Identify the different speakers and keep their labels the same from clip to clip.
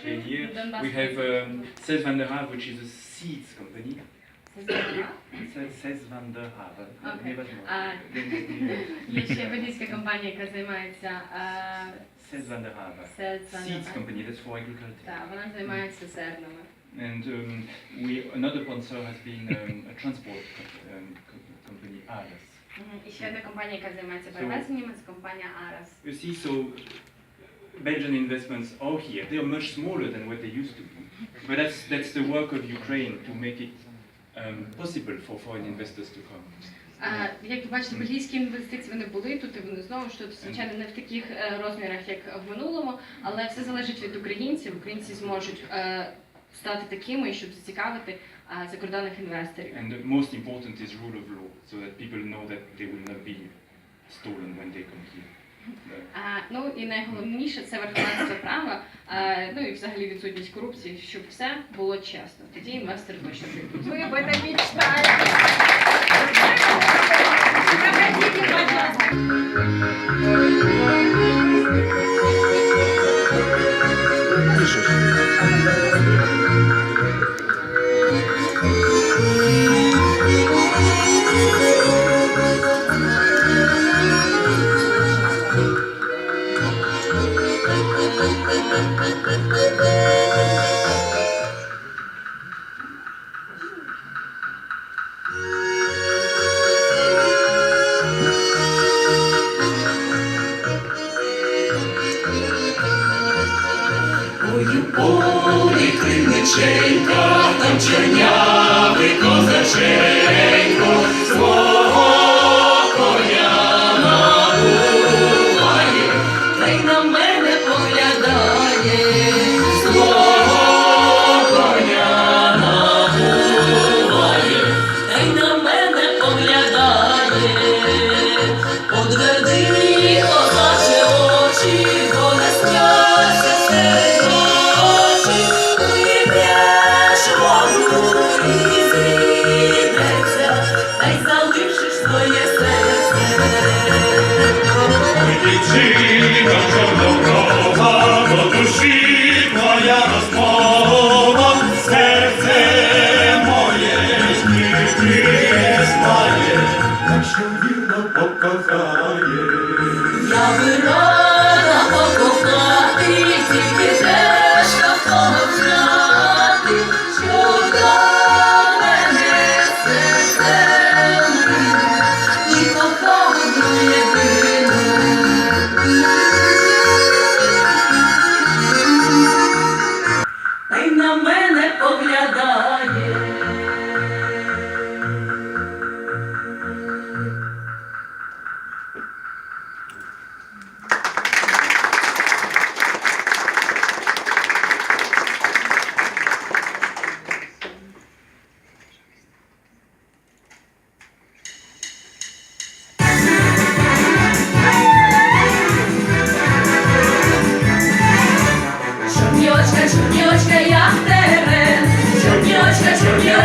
Speaker 1: Okay, here
Speaker 2: Donbass.
Speaker 1: we have um, Cez van der Haave, which is a seeds company. Cez- Cez van der Haave.
Speaker 2: Okay.
Speaker 1: Невозможно.
Speaker 2: А, Є ще бельгійська компанія, яка займається е,
Speaker 1: Cez van der Haave.
Speaker 2: серцем.
Speaker 1: Seeds company, that's for agriculture.
Speaker 2: Так, вона займається зернами.
Speaker 1: And um, we another sponsor has been um, a transport co- um, co- company, Aras.
Speaker 2: Мгм. І ще одна компанія, яка займається перевезеннями, це компанія Арас.
Speaker 1: You see, so Belgian investments are here. They are much smaller than what they used to be. But that's, that's the work of Ukraine to make it um, possible for foreign investors to come.
Speaker 2: А, Як ви бачите, бельгійські інвестиції вони були тут, і вони знову ж тут, звичайно, не в таких е, розмірах, як в минулому, але все залежить від українців. Українці зможуть е, стати такими, щоб зацікавити е, закордонних інвесторів.
Speaker 1: And the most important is rule of law, so that people know that they will not be stolen when they come here.
Speaker 2: А, ну і найголовніше це верховенство права, ну і взагалі відсутність корупції, щоб все було чесно. Тоді інвестори точно прийдуть.
Speaker 3: Этом
Speaker 4: полі криниченька, там чернявий козаченько, свого коня набуває, та й на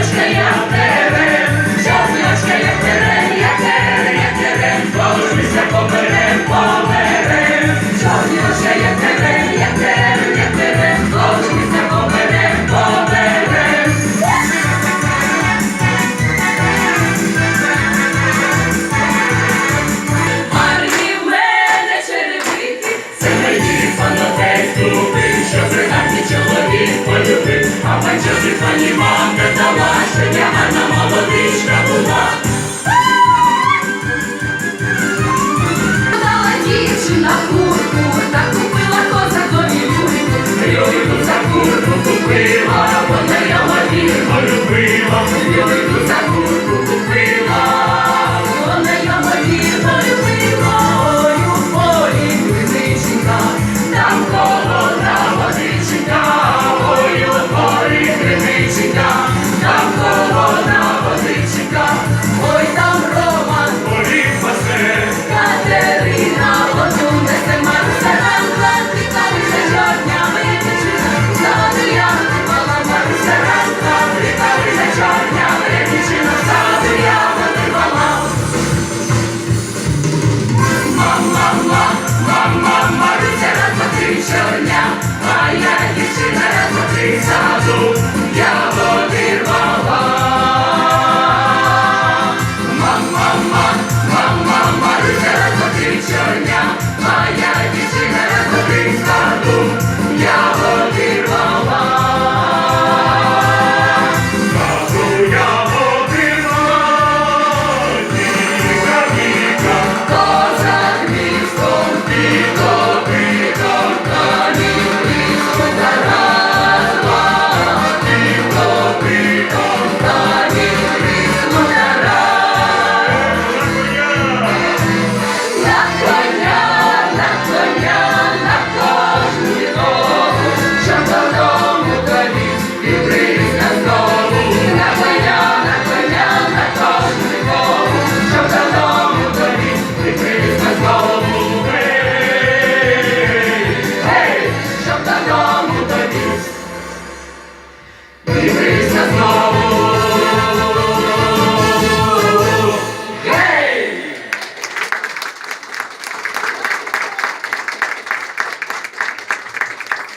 Speaker 4: чорнячка, я